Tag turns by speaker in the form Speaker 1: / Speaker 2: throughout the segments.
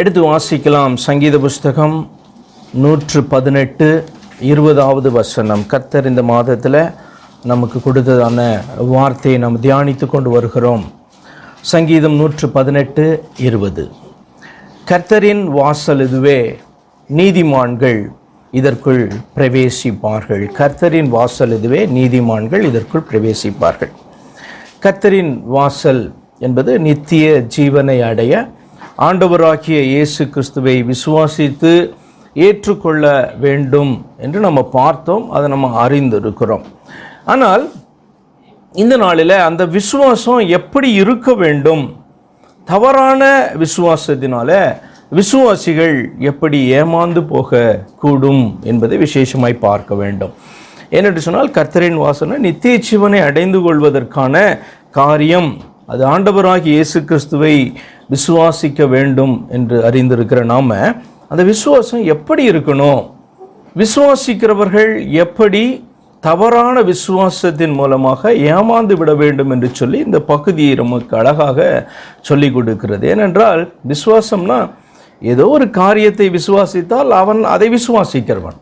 Speaker 1: எடுத்து வாசிக்கலாம். சங்கீத புஸ்தகம் நூற்று பதினெட்டு இருபதாவது வசனம். கர்த்தர் இந்த மாதத்தில் நமக்கு கொடுத்ததான வார்த்தையை நாம் தியானித்து கொண்டு வருகிறோம். சங்கீதம் நூற்று பதினெட்டு இருபது. கர்த்தரின் வாசல் இதுவே நீதிமான்கள் இதற்குள் பிரவேசிப்பார்கள். கர்த்தரின் வாசல் இதுவே நீதிமான்கள் இதற்குள் பிரவேசிப்பார்கள். கர்த்தரின் வாசல் என்பது நித்திய ஜீவனை அடைய ஆண்டவராகிய இயேசு கிறிஸ்துவை விசுவாசித்து ஏற்றுக்கொள்ள வேண்டும் என்று நம்ம பார்த்தோம் அதை நம்ம அறிந்திருக்கிறோம். ஆனால் இந்த நாளில் அந்த விசுவாசம் எப்படி இருக்க வேண்டும்? தவறான விசுவாசத்தினால விசுவாசிகள் எப்படி ஏமாந்து போக கூடும் என்பதை விசேஷமாய் பார்க்க வேண்டும். ஏனென்று சொன்னால் கர்த்தரின் வாசனை நித்திய சிவனை அடைந்து கொள்வதற்கான காரியம். அது ஆண்டவராகி இயேசு கிறிஸ்துவை விசுவாசிக்க வேண்டும் என்று அறிந்திருக்கிற நாம அந்த விசுவாசம் எப்படி இருக்கணும்? விசுவாசிக்கிறவர்கள் எப்படி தவறான விசுவாசத்தின் மூலமாக ஏமாந்து விட வேண்டும் என்று சொல்லி இந்த பகுதியை நமக்கு அழகாக சொல்லிக் கொடுக்கிறது. ஏனென்றால் விசுவாசம்னா ஏதோ ஒரு காரியத்தை விசுவாசித்தால் அவன் அதை விசுவாசிக்கிறவன்.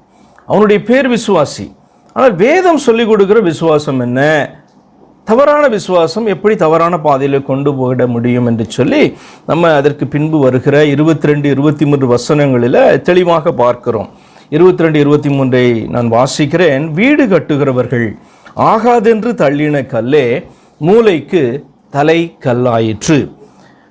Speaker 1: அவனுடைய பேர் விசுவாசி. ஆனால் வேதம் சொல்லிக் கொடுக்கிற விசுவாசம் என்ன? தவறான விசுவாசம் எப்படி தவறான பாதையில் கொண்டு போயிட முடியும் என்று சொல்லி நம்ம அதற்கு பின்பு வருகிற இருபத்தி ரெண்டு இருபத்தி மூன்று வசனங்களில் தெளிவாக பார்க்கிறோம். இருபத்தி ரெண்டு இருபத்தி மூன்றை நான் வாசிக்கிறேன். வீடு கட்டுகிறவர்கள் ஆகாதென்று தள்ளின கல்லே மூளைக்கு தலை கல்லாயிற்று.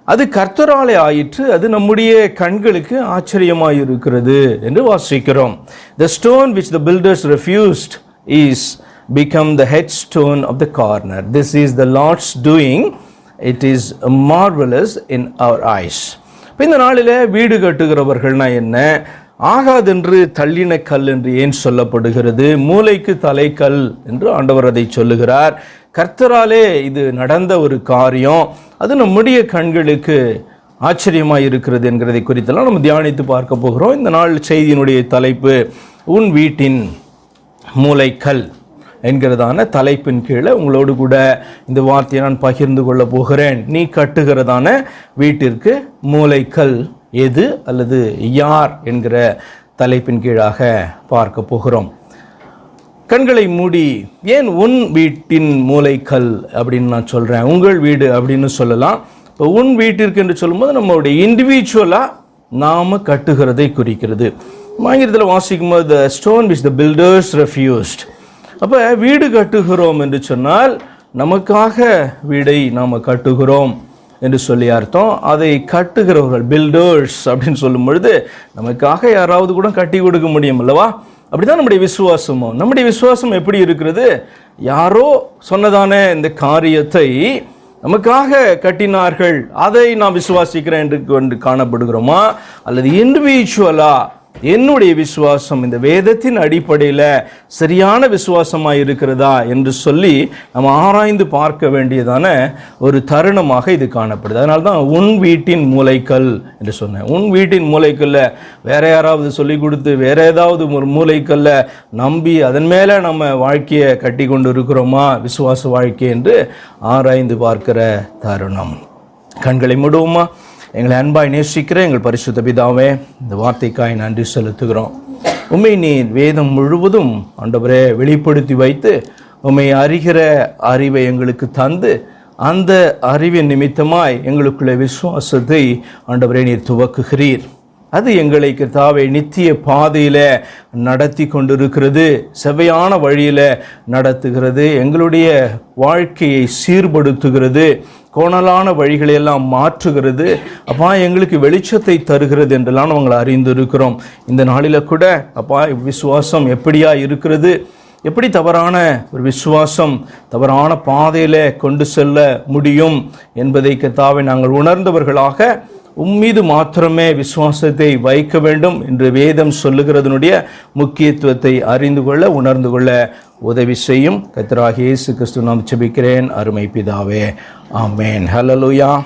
Speaker 1: அது கர்த்தராலே ஆயிற்று அது நம்முடைய கண்களுக்கு ஆச்சரியமாயிருக்கிறது என்று வாசிக்கிறோம். The stone which the builders refused is become the headstone of the corner. This is the Lord's doing. It is marvelous in our eyes. இப்போ இந்த நாளில் வீடு கட்டுகிறவர்கள்னா என்ன ஆகாதென்று தள்ளின கல் என்று ஏன் சொல்லப்படுகிறது மூளைக்கு தலைக்கல் என்று ஆண்டவர் அதை சொல்லுகிறார் கர்த்தராலே இது நடந்த ஒரு காரியம் அது நம்முடைய கண்களுக்கு ஆச்சரியமாக இருக்கிறது என்கிறதை குறித்தெல்லாம் நம்ம தியானித்து பார்க்க போகிறோம் இந்த நாள் செய்தியினுடைய தலைப்பு உன் வீட்டின் மூளைக்கல் என்கிறதான தலைப்பின் கீழே உங்களோடு கூட இந்த வார்த்தையை நான் பகிர்ந்து கொள்ள போகிறேன். நீ கட்டுகிறதான வீட்டிற்கு மூளைக்கல் எது அல்லது யார் என்கிற தலைப்பின் கீழாக பார்க்க போகிறோம். கண்களை மூடி ஏன் உன் வீட்டின் மூளைக்கல் அப்படின்னு நான் சொல்கிறேன் உங்கள் வீடு அப்படின்னு சொல்லலாம். இப்போ உன் வீட்டிற்கு என்று சொல்லும்போது நம்மளுடைய இண்டிவிஜுவலாக நாம் கட்டுகிறதை குறிக்கிறது. ஆங்கிலத்தில் வாசிக்கும் போது the stone which the builders refused அப்போ வீடு கட்டுகிறோம் என்று சொன்னால் நமக்காக வீடை நாம் கட்டுகிறோம் என்று சொல்லி அர்த்தம். அதை கட்டுகிறவர்கள் பில்டர்ஸ் அப்படின்னு சொல்லும் பொழுது நமக்காக யாராவது கூட கட்டி கொடுக்க முடியும் அல்லவா? அப்படிதான் நம்முடைய விசுவாசமும் நம்முடைய விசுவாசம் எப்படி இருக்கிறது? யாரோ சொன்னதான இந்த காரியத்தை நமக்காக கட்டினார்கள். அதை நான் விசுவாசிக்கிறேன் என்று கொண்டு காணப்படுகிறோமா? அல்லது இண்டிவிஜுவலாக என்னுடைய விசுவாசம் இந்த வேதத்தின் அடிப்படையில் சரியான விசுவாசமாக இருக்கிறதா என்று சொல்லி நம்ம ஆராய்ந்து பார்க்க வேண்டியதான ஒரு தருணமாக இது காணப்படுது. அதனால தான் உன் வீட்டின் மூளைக்கல் என்று சொன்னேன். உன் வீட்டின் மூளைக்கல்ல வேற யாராவது சொல்லி கொடுத்து வேற ஏதாவது ஒரு மூளைக்கல்ல நம்பி அதன் மேலே நம்ம வாழ்க்கையை கட்டி கொண்டு இருக்கிறோமா விசுவாச வாழ்க்கை என்று ஆராய்ந்து பார்க்கிற தருணம். கண்களை மூடுவோமா? எங்களை அன்பாய் நேசிக்கிற எங்கள் பரிசுத்த பிதாவே இந்த வார்த்தைக்காய் நன்றி செலுத்துகிறோம். உண்மை நீர் வேதம் முழுவதும் ஆண்டவரே வெளிப்படுத்தி வைத்து உண்மை அறிகிற அறிவை எங்களுக்கு தந்து அந்த அறிவின் நிமித்தமாய் எங்களுக்குள்ள விசுவாசத்தை ஆண்டவரே நீர் துவக்குகிறீர். அது எங்களை கர்த்தாவை நித்திய பாதையில் நடத்தி கொண்டிருக்கிறது செவையான வழியில் நடத்துகிறது எங்களுடைய வாழ்க்கையை சீர்படுத்துகிறது கோணலான வழிகளையெல்லாம் மாற்றுகிறது. அப்பா எங்களுக்கு வெளிச்சத்தை தருகிறது என்றெல்லாம் நாங்கள் அறிந்திருக்கிறோம். இந்த நாளில் கூட அப்பா விசுவாசம் எப்படியா இருக்கிறது? எப்படி தவறான ஒரு விசுவாசம் தவறான பாதையில் கொண்டு செல்ல முடியும் என்பதை கத்தாவை நாங்கள் உணர்ந்தவர்களாக உம்மீது மாத்திரமே விசுவாசத்தை வைக்க வேண்டும் என்று வேதம் சொல்லுகிறதனுடைய முக்கியத்துவத்தை அறிந்து கொள்ள உணர்ந்து கொள்ள உதவி செய்யும் கத்ராகேசு இயேசு கிறிஸ்து நாம் செபிக்கிறேன் அருமை பிதாவே. ஆமேன். ஹலலுயா